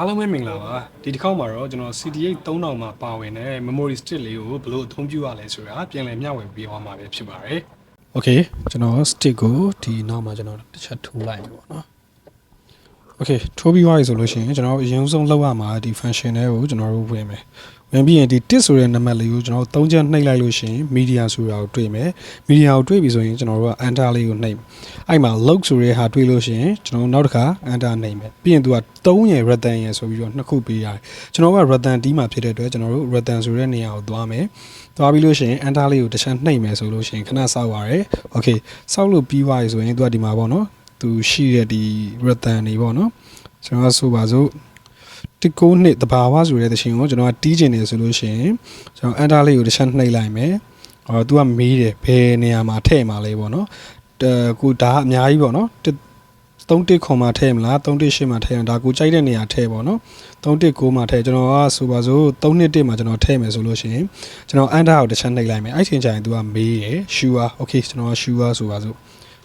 အားလုံးပဲမင်္ဂလာပါဒီတစ်ခေါက်မှာတော့ကျွန်တော် CD8 3000မှာပါဝင်တဲ့ memory stick လေးကိုဘယ်လိုအသုံးပြုရလဲဆိုတာပြန်လည်မျှဝေပေးသွားမှာပဲဖြစ်ပါတယ် Okay ကျွန်တော် stick ကိုဒီနောက်မှာကျွန်တော်တစ်ချက်ထိုးလိုက်ပြီပေါ့နော် Okay ထိုးပြီးသွားပြီဆိုလို့ရှိရင်ကျွန်တော်အရင်ဆုံးလောက်ရမှာဒီ function တွေကိုကျွန်တော်တို့ဝင်မယ်ဝင်ပြီးရင်ဒီ tit ဆိုတဲ့နံပါတ်လေးကိုကျွန်တော်သုံးချက်နှိပ်လိုက်လို့ရှိရင် media ဆိုတာကိုတွေ့မယ် media ကိုတွေ့ပြီဆိုရင်ကျွန်တော်တို့က enter လေးကိုနှိပ်အဲ့မှာ log ဆိုတဲ့ဟာတွေ့လို့ရှိရင်ကျွန်တော်တို့နောက်တစ်ခါ enter နှိပ်မယ်ပြီးရင်သူက3ရယ် rattan ရယ်ဆိုပြီးတော့နှစ်ခုပေးရတယ်ကျွန်တော်က rattan တီးမှာဖြစ်တဲ့အတွက်ကျွန်တော်တို့ rattan ဆိုတဲ့နေရာကိုသွားမယ်သွားပြီးလို့ရှိရင် enter လေးကိုတစ်ချက်နှိပ်မယ်ဆိုလို့ရှိရင်ခဏစောက်ရတယ် okay စောက်လို့ပြီးသွားပြီဆိုရင်သူကဒီမှာပေါ့နော် သူရှိတဲ့ဒီ rattan တွေပေါ့နော်ကျွန်တော်ကဆိုပါစို့တစ်ကိုနှစ်တဘာဝဆိုတဲ့သရှင်ကိုကျွန်တော်ကတီးကျင်နေဆိုလို့ရှိရင်ကျွန်တော် enter လေးကိုတစ်ချက်နှိပ်လိုက်မယ်အော်သူကမေးတယ်ဘယ်နေရာမှာထည့်မှာလဲပေါ့နော်တကူဒါကအများကြီးပေါ့နော်တစ်3တစ်ခွန်မှာထည့်မလား3တစ်8မှာထည့်ရင်ဒါကိုကြိုက်တဲ့နေရာထည့်ပေါ့နော်3တစ်9မှာထည့်ကျွန်တော်ကဆိုပါစို့3နှစ်1မှာကျွန်တော်ထည့်မယ်ဆိုလို့ရှိရင်ကျွန်တော် enter ကိုတစ်ချက်နှိပ်လိုက်မယ်အဲ့ချိန်ကျရင် तू ကမေးရယ် sure okay ကျွန်တော်က sure ဆိုပါစို့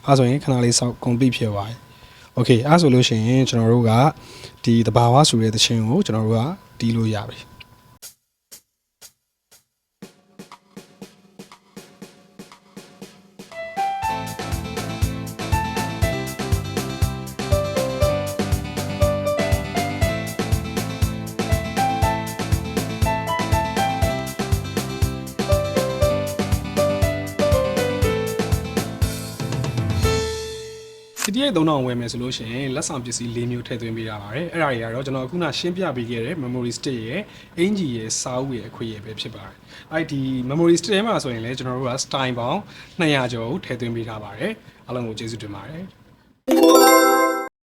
အဲ့ဆိုရင်ခဏလေးစောက် complete ဖြစ်သွားပြီ okay အဲ့ဆိုလို့ရှိရင်ကျွန်တော်တို့ကဒီတဘာဝဆိုတဲ့သချင်းကိုကျွန်တော်တို့ကတီးလို့ရပြီ CTA 3000ဝယ်မယ်ဆိုလို့ရှိရင်လက်ဆောင်ပစ္စည်း၄မျိုးထည့်သွင်းပေးရပါတယ်အဲ့ဒါတွေကတော့ကျွန်တော်အခုနရှင်းပြပေးခဲ့တဲ့ memory stick ရဲ့အင်ဂျီရဲ့စာအုပ်ရဲ့အခွေရဲ့ပဲဖြစ်ပါတယ်အဲ့ဒီ memory stick ထဲမှာဆိုရင်လည်းကျွန်တော်တို့က style ပေါင်း200ကျော်ကိုထည့်သွင်းပေးထားပါတယ်အားလုံးကိုကျေးဇူးတင်ပါတယ်